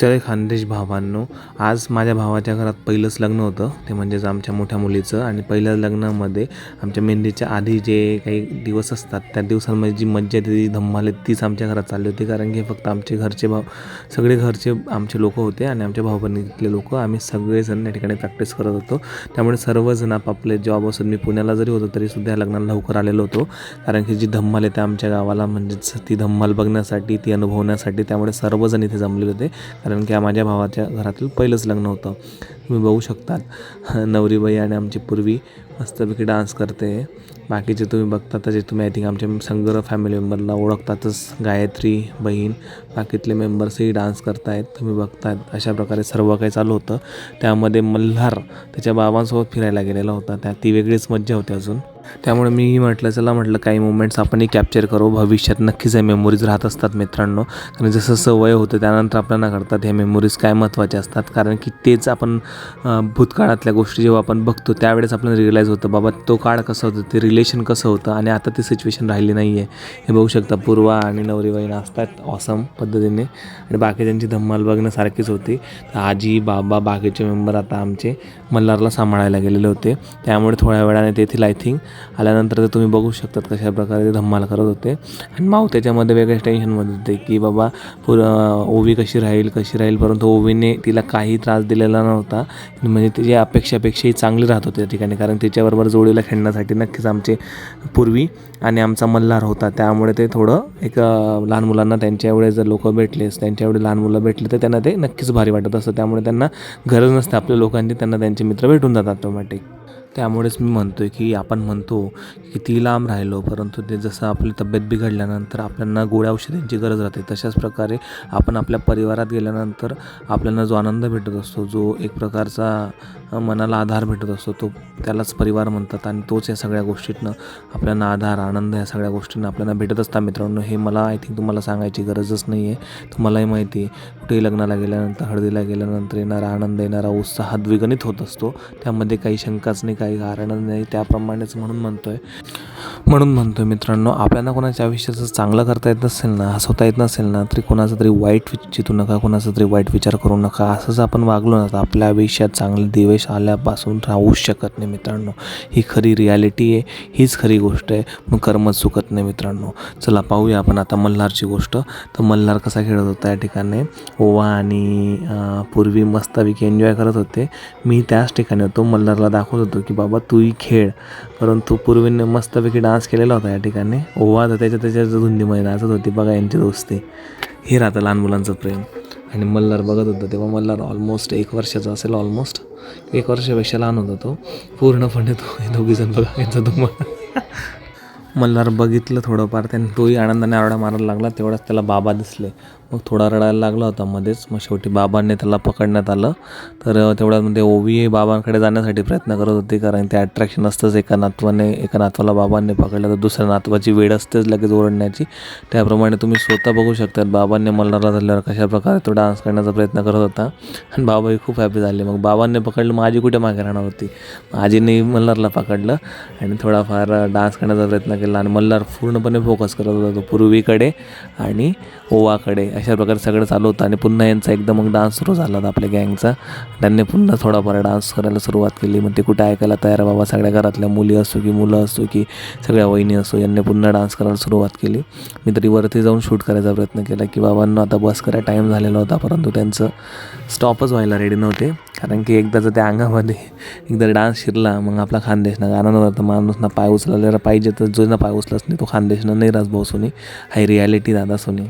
जय खानदेश भावांनो. आज माझ्या भावाच्या घरात पहिलंच लग्न होतं. ते म्हणजेच आमच्या मोठ्या मुलीचं. आणि पहिल्या लग्नामध्ये आमच्या मेहंदीच्या आधी जे काही दिवस असतात त्या दिवसांमध्ये जी मज्जा येते ती धम्माल येते तीच आमच्या घरात चालली होती. कारण की फक्त आमचे घरचे भाव सगळे घरचे आमचे लोक होते आणि आमच्या भावबंदीतले लोक. आम्ही सगळेजण या ठिकाणी प्रॅक्टिस करत होतो. त्यामुळे सर्वजण आपापले जॉब असून मी पुण्याला जरी होतो तरीसुद्धा या लग्नाला लवकर आलेलो होतो. कारण की जी धम्माल येते आमच्या गावाला म्हणजेच ती धम्माल बघण्यासाठी ती अनुभवण्यासाठी त्यामुळे सर्वजण इथे जमलेले होते. कारण की माझ्या भावाच्या घरातील पहिलंच लग्न होतं. तुम्ही बघू शकतात नवरीबाई आणि आमची पूर्वी मस्तपैकी डान्स करते. बाकीचे तुम्ही बघतातच जे तुम्ही आय थिंक आमच्या संगर फॅमिली मेंबरला ओळखतातच. गायत्री बहीण बाकीतले मेंबर्सही डान्स करतायत तुम्ही बघतायत. अशा प्रकारे सर्व काही चालू होतं. त्यामध्ये मल्हार त्याच्या बाबांसोबत फिरायला गेलेला होता. त्या ती वेगळीच मज्जा होती अजून. त्यामुळे मीही म्हटलं चला म्हटलं काही मुमेंट्स आपणही कॅप्चर करू. भविष्यात नक्कीच हे मेमोरीज राहत असतात मित्रांनो. कारण जसं सवय होतं त्यानंतर आपल्याला कळतात हे मेमोरीज काय महत्त्वाच्या असतात. कारण की तेच आपण भूतकाळातल्या गोष्टी जेव्हा आपण बघतो त्यावेळेस आपल्याला रिअलाईज होतं बाबा तो काळ कसं होतं ते रिलेशन कसं होतं आणि आता ती सिच्युएशन राहिली नाही आहे हे बघू शकता पूर्वा आणि नवरीबाई नाचतात ऑसम पद्धतीने. आणि बाकीच्यांची धम्माल बघण्यासारखीच होती. तर आजी बाबा बाकीचे मेंबर आता आमचे मल्हारला सांभाळायला गेलेले होते. त्यामुळे थोड्या वेळाने तेथील आय थिंक आल्यानंतर तर तुम्ही बघू शकतात कशा प्रकारे ते धम्माल करत होते. आणि माऊ त्याच्यामध्ये वेगळ्याच टेन्शनमध्ये होते की बाबा पुर ओवी कशी राहील कशी राहील परंतु ओवीने तिला काही त्रास दिलेला नव्हता. म्हणजे तिची अपेक्षापेक्षाही चांगली राहत होती त्या ठिकाणी कारण तिच्याबरोबर जोडीला खेळण्यासाठी नक्कीच आमचे पूर्वी आणि आमचा मल्हार होता. त्यामुळे ते थोडं एक लहान मुलांना त्यांच्या एवढे जर लोक भेटलेस त्यांच्या एवढे लहान मुलं भेटले तर त्यांना ते नक्कीच भारी वाटत असतं. त्यामुळे त्यांना गरज नसते. आपल्या लोकांची त्यांना त्यांचे मित्र भेटून जातात ऑटोमॅटिक त्यामुळेच मी म्हणतो आहे की आपण म्हणतो की ती लांब राहिलो परंतु ते जसं आपली तब्येत बिघडल्यानंतर आपल्याला गोळ्या औषधांची गरज राहते तशाच प्रकारे आपण आपल्या परिवारात गेल्यानंतर आपल्याला जो आनंद भेटत असतो जो एक प्रकारचा मनाला आधार भेटत असतो तो त्यालाच परिवार म्हणतात. आणि तोच या सगळ्या गोष्टीतनं आपल्याला आधार आनंद या सगळ्या गोष्टींना आपल्याला भेटत असतात. मित्रांनो हे मला आय थिंक तुम्हाला सांगायची गरजच नाही आहे तुम्हालाही माहिती आहे कुठेही लग्नाला गेल्यानंतर हळदीला गेल्यानंतर येणारा आनंद येणारा उत्साह द्विगणित होत असतो. त्यामध्ये काही शंकाच नाही काही कारण नाही त्याप्रमाणेच म्हणून म्हणतो आहे म्हणून म्हणतो आहे मित्रांनो आपल्याला कोणाच्या आयुष्याचं चांगलं करता येत नसेल ना हसवता येत नसेल ना तरी कोणाचा तरी वाईट वि- चितू नका कोणाचा तरी वाईट विचार करू नका असंच आपण वागलो ना तर आपल्या आयुष्यात चांगले दिवेश आल्यापासून राहूच शकत नाही मित्रांनो. ही खरी रियालिटी आहे हीच खरी गोष्ट आहे मग कर्मच चुकत नाही मित्रांनो. चला पाहूया आपण आता मल्हारची गोष्ट. तर मल्हार कसा खेळत होता या ठिकाणी? ओवा आणि पूर्वी मस्तपैकी एन्जॉय करत होते. मी त्याच ठिकाणी होतो. मल्हारला दाखवत होतो की बाबा तूही खेळ. परंतु पूर्वीने मस्तपैकी डान्स केलेला होता या ठिकाणी. ओवा तर त्याच्या त्याच्या धुंदीमध्ये नाचत होती बघा यांची दोस्ती. हे राहतं लहान मुलांचं प्रेम. आणि मल्हार बघत होता तेव्हा मल्हार ऑलमोस्ट एक वर्षाचा असेल ऑलमोस्ट एक वर्षापेक्षा लहान होता तो. पूर्णपणे तो दोघीजण बघा यांचा तुम्हाला मल्हार बघितलं थोडंफार त्याने तोही आनंदाने आरडा मारायला लागला तेवढाच त्याला बाबा दिसले. मग थोडा रडायला लागला होता मध्येच. मग शेवटी बाबांनी त्याला पकडण्यात आलं. तर तेवढ्यामध्ये ओवी बाबांकडे जाण्यासाठी प्रयत्न करत होती कारण ते अट्रॅक्शन असतंच एका नातवाने एका नातवाला बाबांनी पकडलं तर दुसऱ्या नातवाची वेळ असतेच लगेच ओरडण्याची. त्याप्रमाणे तुम्ही स्वतः बघू शकतात बाबांनी मल्हारला धरल्यावर कशा प्रकारे तो डान्स करण्याचा प्रयत्न करत होता. आणि बाबाही खूप हॅपी झाले. मग बाबांनी पकडलं मग आजी कुठे मागे राहणार होती? आजीने मल्हारला पकडलं आणि थोडाफार डान्स करण्याचा प्रयत्न केला आणि मल्हार पूर्णपणे फोकस करत होता तो पूर्वीकडे आणि ओवाकडे. अशा प्रकारे सगळं चालू होतं आणि पुन्हा यांचा एकदम मग डान्स सुरू झाला होता आपल्या गँगचा त्यांनी पुन्हा थोडाफार डान्स करायला सुरुवात केली. मग ते कुठे ऐकायला तयार बाबा? सगळ्या घरातल्या मुली असो की मुलं असो की सगळ्या वहिनी असो यांनी पुन्हा डान्स करायला सुरुवात केली. मी तरी वरती जाऊन शूट करायचा प्रयत्न केला की बाबांना आता बस करा टाईम झालेला होता परंतु त्यांचं स्टॉपच व्हायला रेडी नव्हते. कारण की एकदा जर त्या अंगामध्ये एकदा डान्स शिरला मग आपला खानदेशना गाणं नव्हतं. माणूस ना पाय उचललेला पाहिजे तर जो ना पाय उचलाच नाही तो खानदेशनं नाही राज भाऊ सोनी. हाय रियालिटी दादा सोनी.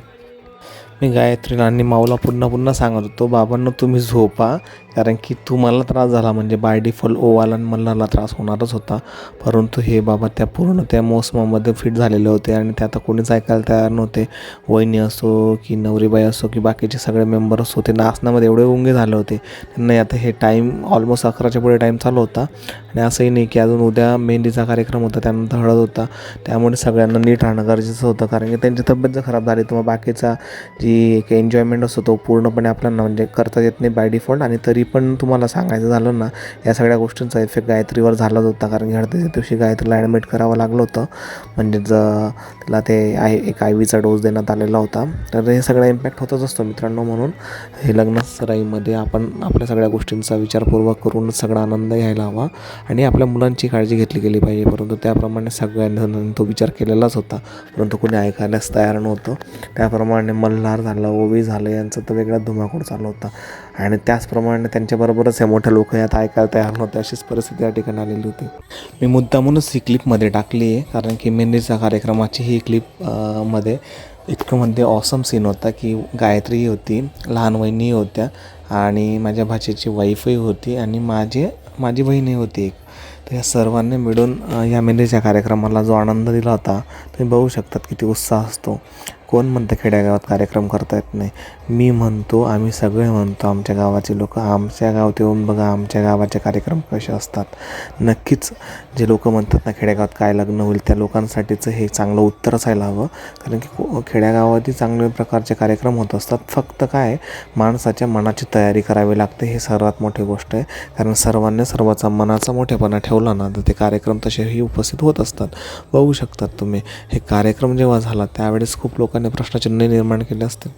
मी गायत्रीला आणि माऊला पुन्हा पुन्हा सांगत होतो बाबांना तुम्ही झोपा कारण की तुम्हाला त्रास झाला म्हणजे बाय डिफॉल्ट ओवाला आणि मल्हारला त्रास होणारच होता. परंतु हे बाबा त्या पूर्ण त्या मोसमामध्ये फिट झालेले होते आणि ते आता कोणीच ऐकायला तयार नव्हते. वहिनी असो की नवरीबाई असो की बाकीचे सगळे मेंबर असो ते नाचण्यामध्ये एवढे उंगे झाले होते. त्यांना आता हे टाईम ऑलमोस्ट अकराच्या पुढे टाईम चालू होता. आणि असंही नाही की अजून उद्या मेहंदीचा कार्यक्रम होता त्यानंतर हळद होता. त्यामुळे सगळ्यांना नीट राहणं गरजेचं होतं कारण की त्यांची तब्येत जर खराब झाली तर मग बाकीचा जी एक एन्जॉयमेंट असतो तो पूर्णपणे आपल्याला म्हणजे करता येत नाही बाय डिफॉल्ट आणि तरी पण तुम्हाला सांगायचं झालं ना या सगळ्या गोष्टींचा इफेक्ट गायत्रीवर झालाच होता. कारण की हळदीच्या दिवशी गायत्रीला ॲडमिट करावं लागलं होतं. म्हणजे ज तिला ते आय एक आय व्हीचा डोस देण्यात आलेला होता. तर हे सगळा इम्पॅक्ट होतच असतो मित्रांनो म्हणून. हे लग्न सराईमध्ये आपण आपल्या सगळ्या गोष्टींचा विचारपूर्वक करून सगळा आनंद घ्यायला हवा. आणि आपल्या मुलांची काळजी घेतली गेली पाहिजे. परंतु त्याप्रमाणे सगळ्यांनी तो विचार केलेलाच होता. परंतु कोणी ऐकायलाच तयार नव्हतं. त्याप्रमाणे मल्हार झालं ओवी झालं यांचं तर वेगळा धुमाकूळ चालू होता. आणि त्याचप्रमाणे त्यांच्याबरोबरच हे मोठे लोक यात ऐकायला तयार नव्हते अशीच परिस्थिती या ठिकाणी आलेली होती. मी मुद्दामूनच ही क्लिपमध्ये टाकली आहे कारण की मेहंदीच्या कार्यक्रमाची ही क्लिपमध्ये इतकं म्हणजे ऑसम सीन होता की गायत्री होती लहान वहिनी होत्या आणि माझ्या भाचीची वाईफही होती आणि माझे माझी बहीणही होती एक. तर या सर्वांनी मिळून या मेलेच्या कार्यक्रमाला जो आनंद दिला होता तुम्ही बघू शकतात किती उत्साह असतो. कोण म्हणतं खेड्यागावात कार्यक्रम करता येत नाही? मी म्हणतो आम्ही सगळे म्हणतो आमच्या गावाचे लोक आमच्या गावात येऊन बघा आमच्या गावाचे कार्यक्रम कसे असतात. नक्कीच जे लोक म्हणतात ना खेड्यागावात काय लग्न होईल त्या लोकांसाठीचं हे चांगलं उत्तर असायला हवं. कारण की खेड्यागावातही चांगल्या प्रकारचे कार्यक्रम होत असतात. फक्त काय माणसाच्या मनाची तयारी करावी लागते हे सर्वात मोठी गोष्ट आहे. कारण सर्वांनी सर्वाचा मनाचा मोठेपणा ठेवला ना तर ते कार्यक्रम तसेही उपस्थित होत असतात. बघू शकतात तुम्ही हे कार्यक्रम जेव्हा झाला त्यावेळेस खूप लोकांनी प्रश्नचिन्ह निर्माण केले असतील.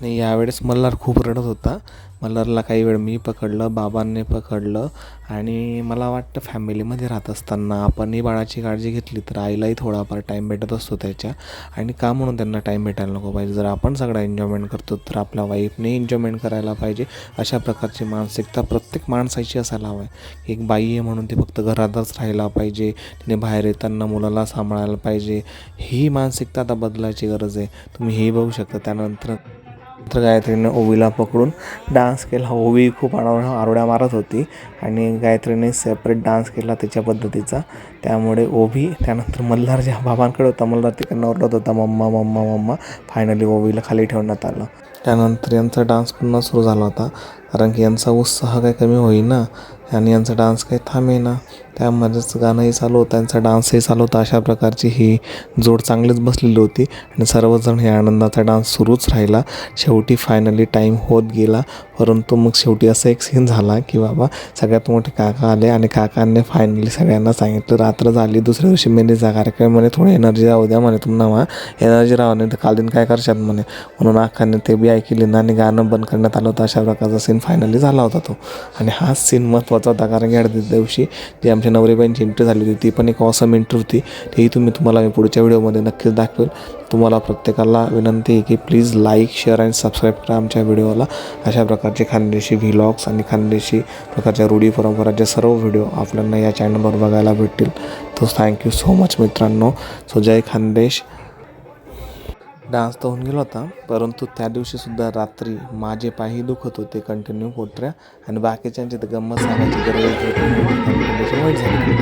आणि यावेळेस मल्हार खूप रडत होता. मल्हारला काही वेळ मी पकडलं बाबांनी पकडलं आणि मला वाटतं फॅमिलीमध्ये राहत असताना आपणही बाळाची काळजी घेतली तर आईलाही थोडाफार टाईम भेटत असतो त्याच्या. आणि का म्हणून त्यांना टाईम भेटायला नको पाहिजे? जर आपण सगळा एन्जॉयमेंट करतो तर आपल्या वाईफने एन्जॉयमेंट करायला पाहिजे. अशा प्रकारची मानसिकता प्रत्येक माणसाची असायला हवं. आहे एक बाई आहे म्हणून ती फक्त घरातच राहायला पाहिजे. तिने बाहेर येताना मुलाला सांभाळायला पाहिजे. ही मानसिकता आता बदलायची गरज आहे. तुम्ही हेही बघू शकता. त्यानंतर तर गायत्रीने ओवीला पकडून डान्स केला. ओवी खूप आरोड्या आरोड्या मारत होती आणि गायत्रीने सेपरेट डान्स केला त्याच्या पद्धतीचा. त्यामुळे ओवी त्यानंतर मल्हार ज्या बाबांकडे होता मल्हार तिकडनं ओरडत होता मम्मा मम्मा मम्मा फायनली ओवीला खाली ठेवण्यात आलं. त्यानंतर यांचा डान्स पुन्हा सुरू झाला होता. कारण की यांचा उत्साह काही कमी होईना. आणि यांचा डान्स काही थांबेना. त्यामध्येच गाणंही चालू होतं. यांचा डान्सही चालू होता. अशा प्रकारची ही जोड चांगलीच बसलेली होती. आणि सर्वजण हे आनंदाचा डान्स सुरूच राहिला. शेवटी फायनली टाईम होत गेला. परंतु मग शेवटी असा एक सीन झाला की बाबा सगळ्यात मोठे काका आले आणि काकांनी फायनली सगळ्यांना सांगितलं रात्र झाली. दुसऱ्या दिवशी मेहंदीचा कार्यक्रम म्हणे थोडी एनर्जी राहू द्या म्हणे तुम्हाला मा एनर्जी राहू नाही तर कालीन काय करशात म्हणे. म्हणून आखाने ते बी ऐकले ना आणि गाणं बंद करण्यात आलं होतं. अशा प्रकारचा सीन फायनली झाला होता तो. आणि हाच सीन महत्त्वाचा होता. कारण की हळदी दिवशी जी आमच्या नवरेबाईंची एंट्री झाली होती. ती पण एक ऑसम एंट्री होती. तेही तुम्ही तुम्हाला मी पुढच्या व्हिडिओमध्ये नक्कीच दाखवेल. तुम्हाला प्रत्येकाला विनंती आहे की प्लीज लाईक शेअर आणि सबस्क्राईब करा आमच्या व्हिडिओला. अशा प्रकारचे खानदेशी व्हिलॉग्स आणि खानदेशी प्रकारच्या रूढी परंपराचे सर्व व्हिडिओ आपल्याला या चॅनलवर बघायला भेटतील. तर थँक्यू सो मच मित्रांनो. सो जय खानदेश. डान्स तर होऊन गेला होता परंतु त्या दिवशीसुद्धा रात्री माझे पायही दुखत होते कंटिन्यू पोटऱ्या आणि बाकीच्यांची तर गंमत सांगायची गरज वाईट झाली